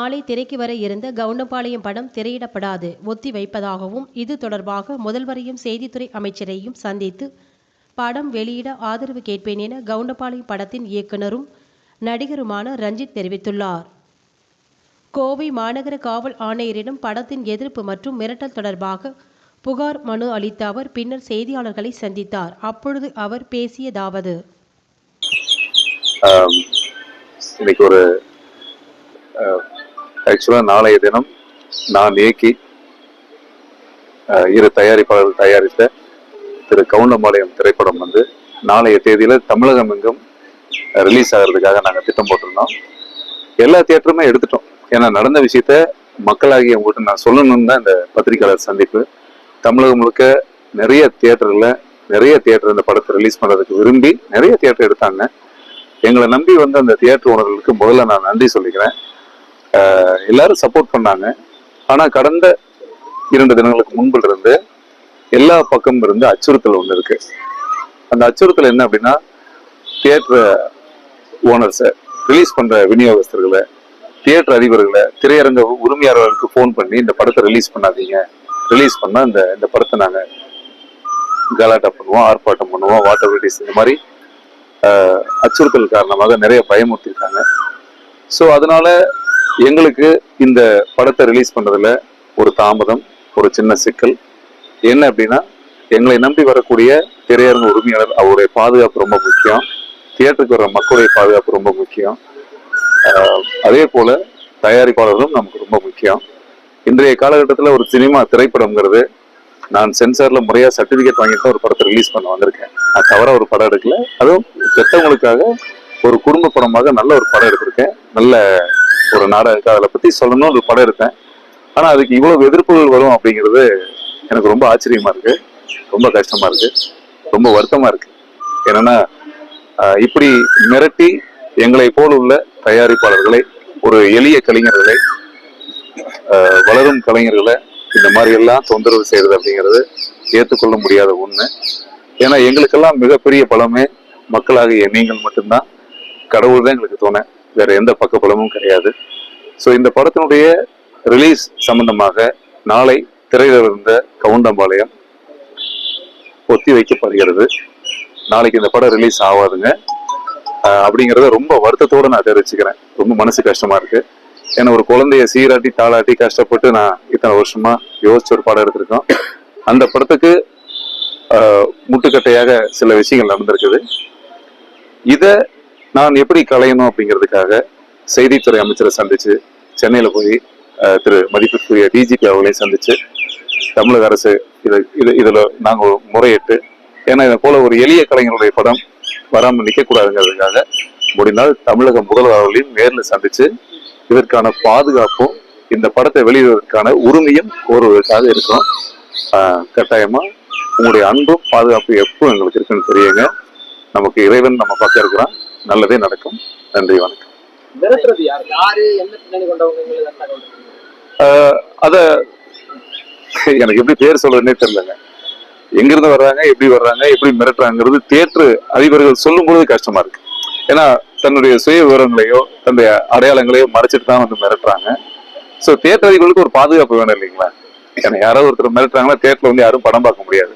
நாளை திரைக்கு வர இருந்த கவுண்டம்பாளையம் படம் திரையிடப்படாது ஒத்தி வைப்பதாகவும் இது தொடர்பாக முதல்வரையும் செய்தித்துறை அமைச்சரையும் சந்தித்து படம் வெளியிட ஆதரவு கேட்பேன் என கவுண்டம்பாளையம் படத்தின் இயக்குனரும் நடிகருமான ரஞ்சித் தெரிவித்துள்ளார். கோவை மாநகர காவல் ஆணையரிடம் படத்தின் எதிர்ப்பு மற்றும் மிரட்டல் தொடர்பாக புகார் மனு அளித்த அவர் பின்னர் செய்தியாளர்களை சந்தித்தார். அப்பொழுது அவர் பேசியதாவது? இன்னைக்கு ஒரு ஆக்சுவலாக நாளைய தினம் நான் இயக்கி இரு தயாரிப்பாளர்கள் தயாரித்த திரு கவுண்டம்பாளையம் திரைப்படம் வந்து நாளைய தேதியில தமிழகம் எங்கும் ரிலீஸ் ஆகிறதுக்காக நாங்கள் திட்டம் போட்டிருந்தோம். எல்லா தியேட்டருமே எடுத்துட்டோம். ஏன்னா நடந்த விஷயத்த மக்களாகிய உங்கள்கிட்ட நான் சொல்லணும்னு தான் இந்த பத்திரிகையாளர் சந்திப்பு. தமிழகம் முழுக்க நிறைய தியேட்டர்ல நிறைய தியேட்டர் இந்த படத்தை ரிலீஸ் பண்றதுக்கு விரும்பி நிறைய தியேட்டர் எடுத்தாங்க. எங்களை நம்பி வந்த அந்த தியேட்டர் உணர்களுக்கு முதல்ல நான் நன்றி சொல்லிக்கிறேன். எல்லாரும் சப்போர்ட் பண்ணாங்க. ஆனால் கடந்த இரண்டு தினங்களுக்கு முன்பில் இருந்து எல்லா பக்கம் இருந்து அச்சுறுத்தல் ஒன்று இருக்கு. அந்த அச்சுறுத்தல் என்ன அப்படின்னா தியேட்டர் ஓனர்ஸை ரிலீஸ் பண்ற விநியோகஸ்தர்களை தியேட்டர் அதிபர்களை திரையரங்க உரிமையாளர்களுக்கு ஃபோன் பண்ணி இந்த படத்தை ரிலீஸ் பண்ணாதீங்க. ரிலீஸ் பண்ணால் இந்த இந்த படத்தை நாங்கள் கலாட்டா பண்ணுவோம் ஆர்ப்பாட்டம் பண்ணுவோம் வாட்டர் வெட்டிஸ் இந்த மாதிரி அச்சுறுத்தல் காரணமாக நிறைய பயமுறுத்திருக்காங்க. ஸோ அதனால எங்களுக்கு இந்த படத்தை ரிலீஸ் பண்ணுறதுல ஒரு தாமதம் ஒரு சின்ன சிக்கல். என்ன அப்படின்னா எங்களை நம்பி வரக்கூடிய திரையரங்க உரிமையாளர் அவருடைய பாதுகாப்பு ரொம்ப முக்கியம். தியேட்டருக்கு வர மக்களுடைய பாதுகாப்பு ரொம்ப முக்கியம். அதே போல் தயாரிப்பாளர்களும் நமக்கு ரொம்ப முக்கியம். இன்றைய காலகட்டத்தில் ஒரு சினிமா திரைப்படம்ங்கிறது நான் சென்சாரில் முறையாக சர்டிஃபிகேட் வாங்கிட்டு தான் ஒரு படத்தை ரிலீஸ் பண்ண வந்திருக்கேன். நான் தவற ஒரு படம் எடுக்கல. அதுவும் பெற்றவங்களுக்காக ஒரு குடும்ப படமாக நல்ல ஒரு படம் எடுத்திருக்கேன். நல்ல ஒரு நாடக அதை பற்றி சொல்லணும்னு ஒரு படம் இருக்கேன் ஆனால் அதுக்கு இவ்வளவு எதிர்ப்புகள் வரும் அப்படிங்கிறது எனக்கு ரொம்ப ஆச்சரியமா இருக்கு. ரொம்ப கஷ்டமா இருக்கு. ரொம்ப வருத்தமா இருக்கு. என்னன்னா இப்படி மிரட்டி எங்களை போல் உள்ள தயாரிப்பாளர்களை ஒரு எளிய கலைஞர்களை வளரும் கலைஞர்களை இந்த மாதிரி எல்லாம் தொந்தரவு செய்யறது அப்படிங்கிறது ஏற்றுக்கொள்ள முடியாத ஒண்ணு. ஏன்னா எங்களுக்கெல்லாம் மிகப்பெரிய பலமே மக்களாகிய நீங்கள் மட்டும்தான். கடவுள் தான் எங்களுக்கு தோணை. வேற எந்த பக்க பலமும் கிடையாது. ஸோ இந்த படத்தினுடைய ரிலீஸ் சம்பந்தமாக நாளை திரையிலிருந்த கவுண்டம்பாளையம் ஒத்தி வைக்கப்படுகிறது. நாளைக்கு இந்த படம் ரிலீஸ் ஆகாதுங்க அப்படிங்கிறத அப்படிங்கறத ரொம்ப வருத்தத்தோட நான் தெரிவிச்சுக்கிறேன். ரொம்ப மனசு கஷ்டமா இருக்கு. ஏன்னா ஒரு குழந்தைய சீராட்டி தாளாட்டி கஷ்டப்பட்டு நான் இத்தனை வருஷமா யோசிச்சு ஒரு படம் எடுத்திருக்கோம். அந்த படத்துக்கு ஆஹ் முட்டுக்கட்டையாக சில விஷயங்கள் நடந்திருக்குது. இத நான் எப்படி களையணும் அப்படிங்கிறதுக்காக செய்தித்துறை அமைச்சரை சந்திச்சு சென்னையில் போய் திரு மதிப்பிற்குரிய டிஜிபி அவர்களையும் சந்திச்சு தமிழக அரசு இது இது இதில் நாங்கள் முறையிட்டு ஏன்னா இதை போல ஒரு எளிய கலைஞருடைய படம் வராமல் நிற்கக்கூடாதுங்கிறதுக்காக முடிந்தால் தமிழக முதல்வர் அவர்களையும் நேர்ல சந்திச்சு இதற்கான பாதுகாப்பும் இந்த படத்தை வெளியிடுவதற்கான உரிமையும் கோருவதற்காக இருக்கும் கட்டாயமா உங்களுடைய அன்பும் பாதுகாப்பு எப்போ எங்களுக்கு இருக்குன்னு தெரியுங்க. நமக்கு இறைவன் நம்ம பார்க்க இருக்கிறான். நல்லதே நடக்கும். நன்றி வணக்கம். அத எனக்கு எப்படி பேர் சொல்றதுன்னே தெரியலங்க. எங்கிருந்து வர்றாங்க எப்படி வர்றாங்க எப்படி மிரட்டுறாங்கிறது தேற்று அதிபர்கள் சொல்லும் பொழுது கஷ்டமா இருக்கு. ஏன்னா தன்னுடைய சுய விவரங்களையோ தன்னுடைய அடையாளங்களையோ மறைச்சிட்டு தான் வந்து மிரட்டுறாங்க. ஸோ தேட்டர் அதிபர்களுக்கு ஒரு பாதுகாப்பு வேணும் இல்லைங்களா? ஏன்னா யாரோ ஒருத்தர் மிரட்டுறாங்கன்னா தேட்டர்ல வந்து யாரும் படம் பார்க்க முடியாது.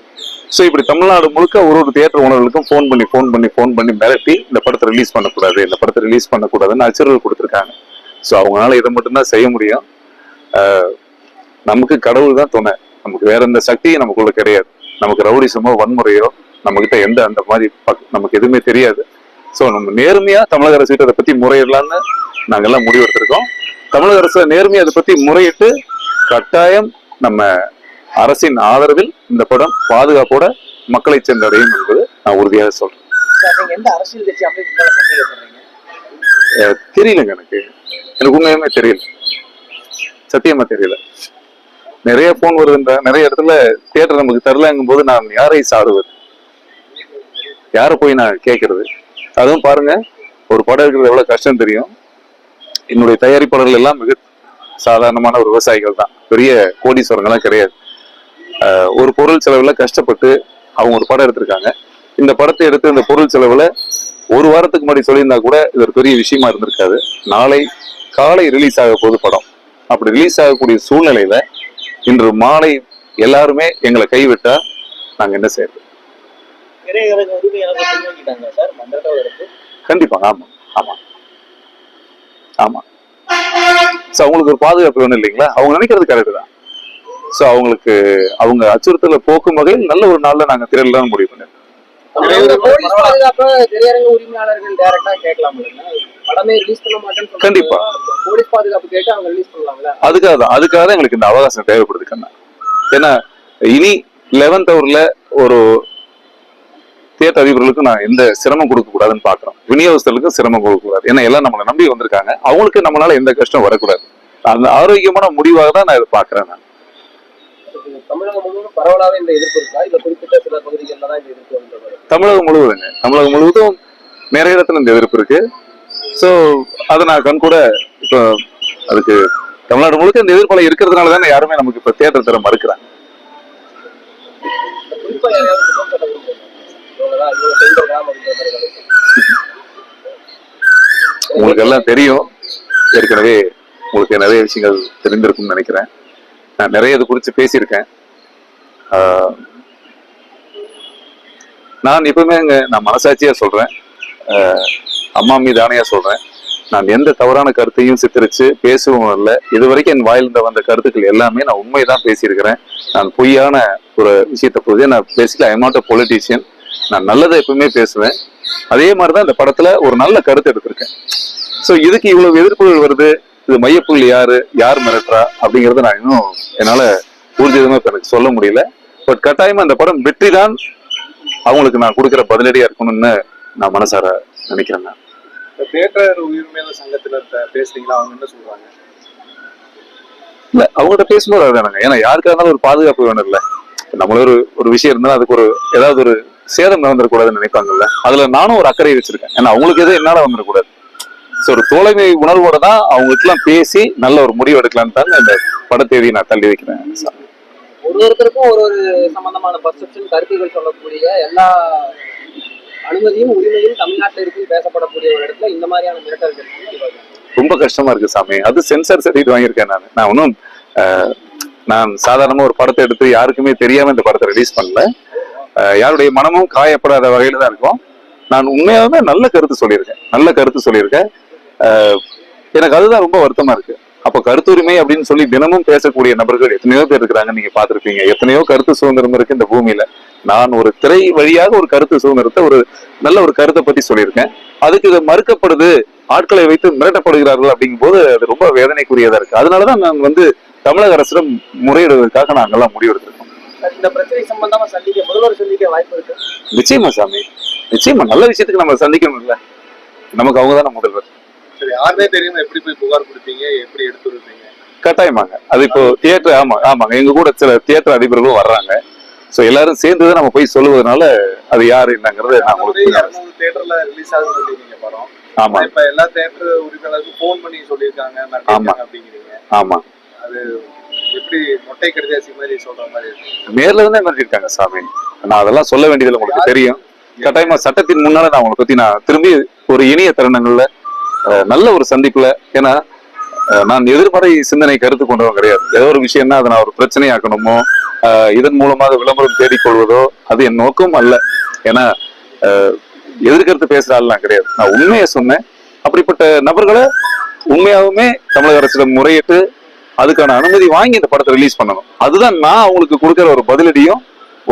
ஸோ இப்படி தமிழ்நாடு முழுக்க ஒரு ஒரு தியேட்டர் உணர்வுகளுக்கும் ஃபோன் பண்ணி ஃபோன் பண்ணி ஃபோன் பண்ணி மிரட்டி இந்த படத்தை ரிலீஸ் பண்ணக்கூடாது இந்த படத்தை ரிலீஸ் பண்ணக்கூடாதுன்னு அச்சுறுத்தல் கொடுத்துருக்காங்க. ஸோ அவங்களால இதை மட்டும்தான் செய்ய முடியும். நமக்கு கடவுள் தான் துணை. நமக்கு வேற எந்த சக்தியும் நமக்குள்ள கிடையாது. நமக்கு ரவுடிசமோ வன்முறையோ நம்ம கிட்ட எந்த அந்த மாதிரி பக்- நமக்கு எதுவுமே தெரியாது. ஸோ நம்ம நேர்மையா தமிழக அரசு கிட்ட அதை பத்தி முறையிடலான்னு நாங்கள் எல்லாம் முடிவெடுத்திருக்கோம். தமிழக அரசு நேர்மையாக அதை பத்தி முறையிட்டு கட்டாயம் நம்ம அரசின் ஆதரவில் இந்த படம் பாதுகாப்போட மக்களை சென்றடையும் என்பது நான் உறுதியாக சொல்றேன். தெரியலங்க எனக்கு. எனக்கு உண்மையுமே தெரியல. சத்தியமா தெரியல. நிறைய போன் வருதுன்ற நிறைய இடத்துல தியேட்டர் நமக்கு தரலங்கும் போது நான் யாரை சாடுவது யாரை போய் நான் கேட்கறது? அதுவும் பாருங்க ஒரு படம் இருக்கிறது எவ்வளவு கஷ்டம் தெரியும். என்னுடைய தயாரிப்பாளர்கள் எல்லாம் மிக சாதாரணமான ஒரு விவசாயிகள் தான். பெரிய கோடீஸ்வரங்கள்லாம் கிடையாது. ஒரு பொருள் செலவுல கஷ்டப்பட்டு அவங்க ஒரு படம் எடுத்திருக்காங்க. இந்த படத்தை எடுத்து இந்த பொருள் செலவுல ஒரு வாரத்துக்கு முன்னாடி சொல்லியிருந்தா கூட இது ஒரு பெரிய விஷயமா இருந்திருக்காது. நாளை காலை ரிலீஸ் ஆக போகுது படம். அப்படி ரிலீஸ் ஆகக்கூடிய சூழ்நிலையில இன்று மாலை எல்லாருமே எங்களை கைவிட்டா நாங்க என்ன செய்யறது? கண்டிப்பாங்க ஆமா. ஆமா. ஆமா. சோ அவங்களுக்கு ஒரு பாதுகாப்பு வேணும் இல்லைங்களா? அவங்க நினைக்கிறது கரெக்ட் தான். சோ அவங்களுக்கு அவங்க அச்சுறுத்தலை போக்கும் வகையில் நல்ல ஒரு நாள்ல நாங்க திரையில முடிவு பண்ணோம் அவங்க போலீஸ் பாதுகாப்ப திரையரங்க உரிமையாளர்கள் டைரக்டா கேட்கலாம் படமே ரிலீஸ் பண்ண மாட்டேன்னு சொல்றாங்க. கண்டிப்பா. அதுக்காக தான் அதுக்காக தான் எங்களுக்கு இந்த அவகாசம் தேவைப்படுது கண்ணா. ஏன்னா இனி லெவன்த் ஹவர்ல ஒரு தியேட்டர் அதிபர்களுக்கு நான் எந்த சிரமம் கொடுக்க கூடாதுன்னு பாக்குறோம் விநியோகஸ்தர்களுக்கும் சிரமம் கொடுக்க கூடாது. ஏன்னா எல்லாம் நம்மளை நம்பி வந்திருக்காங்க. அவங்களுக்கு நம்மளால எந்த கஷ்டம் வரக்கூடாது. அந்த ஆரோக்கியமான முடிவாக தான் நான் இதை பாக்குறேன் நான். தமிழகம் முழுவதும் பரவலாவே இந்த எதிர்ப்பு இருக்கா? இல்ல குறிப்பிட்ட சில பகுதிகளில் தான் இந்த எதிர்ப்பு தமிழகம் முழுவதுங்க தமிழகம் முழுவதும் நிறைய இடத்துல இந்த எதிர்ப்பு இருக்கு. ஸோ அதை நான் கண் கூட இப்போ அதுக்கு தமிழ்நாடு முழுக்க இந்த எதிர்ப்பலை இருக்கிறதுனால தானே யாருமே நமக்கு இப்போ தேட்டர் தர மறுக்கிறாங்க. உங்களுக்கு எல்லாம் தெரியும். ஏற்கனவே உங்களுக்கு நிறைய விஷயங்கள் தெரிந்திருக்கும்னு நினைக்கிறேன். நான் நிறைய இது குறித்து பேசியிருக்கேன். நான் எப்பவுமே இங்க நான் மனசாட்சியா சொல்றேன். அம்மா மீது ஆணையாக சொல்றேன். நான் எந்த தவறான கருத்தையும் சித்தரிச்சு பேசவும் இல்லை இது வரைக்கும் என் வாயிலிருந்து வந்த கருத்துக்கள் எல்லாமே நான் உண்மைதான் பேசியிருக்கிறேன். நான் பொய்யான ஒரு விஷயத்தை பொழுது நான் பேசிக்கல ஐ நாட் அ பொலிட்டீஷியன் நான் நல்லதை எப்பவுமே பேசுவேன். அதே மாதிரி தான் இந்த படத்துல ஒரு நல்ல கருத்து எடுத்திருக்கேன். சோ இதுக்கு இவ்வளவு எதிர்ப்புகள் வருது? இது மையப்புள்ளி யாரு? யார் மிரட்டுறா? அப்படிங்கறத நான் இன்னும் என்னால ஊர்ஜிதமா எனக்கு சொல்ல முடியல. பட் கட்டாயமா இந்த படம் வெற்றி தான் அவங்களுக்கு நான் கொடுக்கிற பதிலடியா இருக்கணும்னு நான் மனசார நினைக்கிறேன் நான். தியேட்டர் உரிமையாளர் சங்கத்துல பேசுறீங்களா? அவங்க என்ன சொல்றாங்க? இல்ல அவங்ககிட்ட பேசும்போது அதுதானுங்க. ஏன்னா யாருக்கா இருந்தாலும் ஒரு பாதுகாப்பு வேணும் இல்ல நம்மள ஒரு ஒரு விஷயம் இருந்தாலும் அதுக்கு ஒரு ஏதாவது ஒரு சேதம் நடந்துடக்கூடாதுன்னு நினைப்பாங்கல்ல. அதுல நானும் ஒரு அக்கறை வச்சிருக்கேன். ஏன்னா அவங்களுக்கு எதுவும் என்னால வந்துடக்கூடாது. ஸோ ஒரு தோழமை உணர்வோட தான் அவங்களுக்கு எல்லாம் பேசி நல்ல ஒரு முடிவு எடுக்கலான்னு தாங்க இந்த படத்தேதியை நான் தள்ளி வைக்கிறேன். ஒரு ஒருத்தருக்கும் ஒரு ஒரு சம்பந்தமான பர்செப்ஷன் கருத்துக்கள் சொல்லக்கூடிய எல்லா அனுமதியும் உரிமையும் தமிழ்நாட்டில் இருக்கு பேசப்படக்கூடிய ஒரு இடத்துல இந்த மாதிரியான மிரட்டல்கள். ரொம்ப கஷ்டமா இருக்கு சாமி. அது சென்சார் சர்டிஃபிகேட் வாங்கியிருக்கேன் நான். நான் ஒன்றும் நான் சாதாரணமா ஒரு படத்தை எடுத்து யாருக்குமே தெரியாம இந்த படத்தை ரிலீஸ் பண்ணல. யாருடைய மனமும் காயப்படாத வகையில தான் இருக்கும். நான் உண்மையாவே நல்ல கருத்து சொல்லியிருக்கேன். நல்ல கருத்து சொல்லியிருக்கேன். எனக்கு அதுதான் ரொம்ப வருத்தமா இருக்கு. அப்ப கருத்துரிமை அப்படின்னு சொல்லி தினமும் பேசக்கூடிய நபர்கள் எத்தனையோ பேர் இருக்கிறாங்க நீங்க பார்த்திருப்பீங்க. எத்தனையோ கருத்து சுதந்திரம் இருக்கு இந்த பூமியில. நான் ஒரு திரை வழியாக ஒரு கருத்து சுதந்திரத்தை ஒரு நல்ல ஒரு கருத்தை பத்தி சொல்லியிருக்கேன். அதுக்கு இது மறுக்கப்படுது ஆட்களை வைத்து மிரட்டப்படுகிறார்கள் அப்படிங்கும்போது அது ரொம்ப வேதனைக்குரியதா இருக்கு. அதனாலதான் நான் வந்து தமிழக அரசிடம் முறையிடுவதற்காக நாங்கெல்லாம் முடிவெடுத்திருக்கோம். இந்த பிரச்சனை சம்பந்தமா சந்திக்க முதல்வர் சந்திக்க வாய்ப்பு இருக்கு. நிச்சயமா சாமி. நிச்சயமா நல்ல விஷயத்துக்கு நம்ம சந்திக்கணும்ல. நமக்கு அவங்க தானே முதல்வர். சரி யாருமே தெரியாம எப்படி போய் புகார் கொடுப்பீங்க? எப்படி எடுத்து வருவீங்க? கட்டாயமாங்க அது இப்போ தியேட்டர் ஆமா ஆமாங்க. எங்க கூட சில தியேட்டர் அதிபர்களும் வர்றாங்க. சோ எல்லாரும் சேர்ந்து தான் நம்ம போய் சொல்லுவதனால அது யாரு என்னங்கிறது நான் உங்களுக்கு இரநூறு தியேட்டர்ல ரிலீஸ் ஆகுது படம். ஆமா. இப்ப எல்லா தியேட்டர் உரிமையாளருக்கும் ஃபோன் பண்ணி சொல்லியிருக்காங்க மிரட்டியிருக்காங்க அப்படிங்கிறீங்க. ஆமா. அது எப்படி மொட்டை கடிதாசி மாதிரி சொல்ற மாதிரி நேர்ல தான் மிரட்டிருக்காங்க சாமி. நான் அதெல்லாம் சொல்ல வேண்டியது உங்களுக்கு தெரியும். கட்டாயமா சட்டத்தின் முன்னால நான் உங்களை பத்தி நான் திரும்பி ஒரு இனிய தருணங்கள்ல நல்ல ஒரு சந்திப்புல ஏன்னா நான் எதிர்மறை சிந்தனை கருத்து கொண்டவன் கிடையாது. ஏதோ ஒரு விஷயம்னா அதை நான் ஒரு பிரச்சனையாக்கணுமோ இதன் மூலமாக விளம்பரம் தேடிக்கொள்வதோ அது என் நோக்கம் அல்ல. ஏன்னா எதிர்கருத்து பேசுற கிடையாது. நான் உண்மையை சொன்னேன். அப்படிப்பட்ட நபர்களை உண்மையாகவுமே தமிழக அரசிடம் முறையிட்டு அதுக்கான அனுமதி வாங்கி இந்த படத்தை ரிலீஸ் பண்ணணும். அதுதான் நான் அவங்களுக்கு கொடுக்கிற ஒரு பதிலடியும்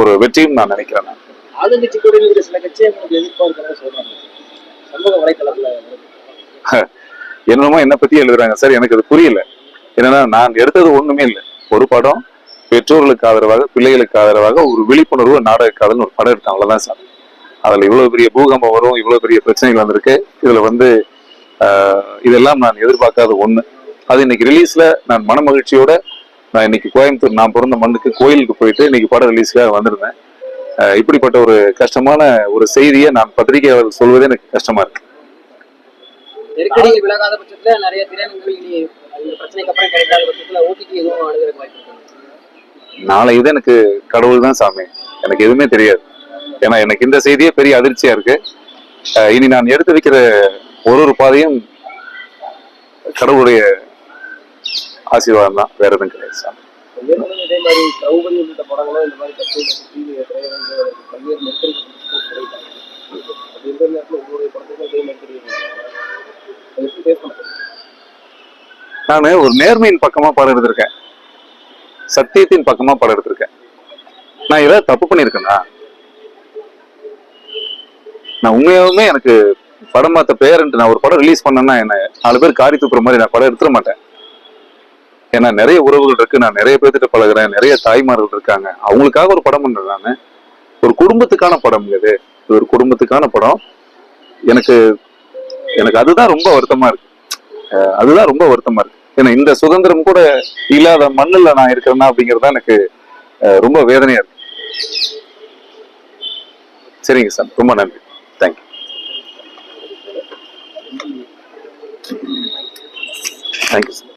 ஒரு வெற்றியும் நான் நினைக்கிறேன். நான். ஆளுங்கட்சி கூட சில கட்சியை உங்களுக்கு சொல்றாங்க. சமூக வலைத்தளத்துல என்னமோ என்ன பத்தி எழுதுறாங்க. சார் எனக்கு அது புரியல. என்னன்னா நான் எடுத்தது ஒண்ணுமே இல்லை. ஒரு படம் பெற்றோர்களுக்கு ஆதரவாக பிள்ளைகளுக்கு ஆதரவாக ஒரு விழிப்புணர்வு நாடக காதல்னு ஒரு படம் எடுத்தாங்க அவ்வளவுதான் சார். அதுல இவ்வளவு பெரிய பூகம்பம் வரும் இவ்வளவு பெரிய பிரச்சனைகள் வந்திருக்கு. இதுல வந்து இதெல்லாம் நான் எதிர்பார்க்காத ஒண்ணு. அது இன்னைக்கு ரிலீஸ்ல நான் மன மகிழ்ச்சியோட நான் இன்னைக்கு கோயம்புத்தூர் நான் பிறந்த மண்ணுக்கு கோயிலுக்கு போயிட்டு இன்னைக்கு படம் ரிலீஸ்க்காக வந்திருந்தேன். இப்படிப்பட்ட ஒரு கஷ்டமான ஒரு செய்தியை நான் பத்திரிகையாளர் சொல்வதே எனக்கு கஷ்டமா இருக்கு. நெருக்கடி விலகாத பட்சத்துல நிறைய திரையரங்குகள் இனி பிரச்சனைக்கு அப்புறம் கிடைக்காத பட்சத்துல ஓடிடி எதுவும் அணுகிற வாய்ப்பு இருக்கு? நாளை இது எனக்கு கடவுள் தான் சாமி. எனக்கு எதுவுமே தெரியாது. ஏன்னா எனக்கு இந்த செய்தியே பெரிய அதிர்ச்சியா இருக்கு. இனி நான் எடுத்து வைக்கிற ஒரு ஒரு பாதையும் கடவுளுடைய ஆசீர்வாதம் தான். வேற எதுவும் கிடையாது சார் ஏற்கனவே இதே மாதிரி திரௌபதி உள்ளிட்ட படங்களும் இந்த மாதிரி கட்சி டிவி திரையரங்கு பல்வேறு நெருக்கடி கிடைத்தாங்க அப்படி இருக்கிற நேரத்தில் உங்களுடைய படத்துக்கும் இதே நெருக்கடி அதை எப்படி ஃபேஸ் பண்ண நான் ஒரு நேர்மையின் பக்கமா படம் எடுத்திருக்கேன். சத்தியத்தின் பக்கமா படம் எடுத்திருக்கேன். நான் ஏதாவது தப்பு பண்ணியிருக்கேனா? நான் உண்மையாகவுமே எனக்கு படம் பார்த்த பேரண்ட் நான் ஒரு படம் ரிலீஸ் பண்ணேன்னா என்ன நாலு பேர் காரி தூக்குற மாதிரி நான் படம் எடுத்துட மாட்டேன். ஏன்னா நிறைய உறவுகள் இருக்கு. நான் நிறைய பேர்த்திட்ட பழகுறேன். நிறைய தாய்மார்கள் இருக்காங்க. அவங்களுக்காக ஒரு படம் பண்றேன் நான். ஒரு குடும்பத்துக்கான படம் இது இது ஒரு குடும்பத்துக்கான படம். எனக்கு எனக்கு அதுதான் ரொம்ப வருத்தமா இருக்கு. அதுதான் ரொம்ப வருத்தமா இருக்கு. ஏன்னா இந்த சுதந்திரம் கூட இல்லாத மண்ணுல நான் இருக்கிறேன்னா அப்படிங்கிறது தான் எனக்கு ரொம்ப வேதனையா இருக்கு. சரிங்க சார். ரொம்ப நன்றி. Thank you thank you sir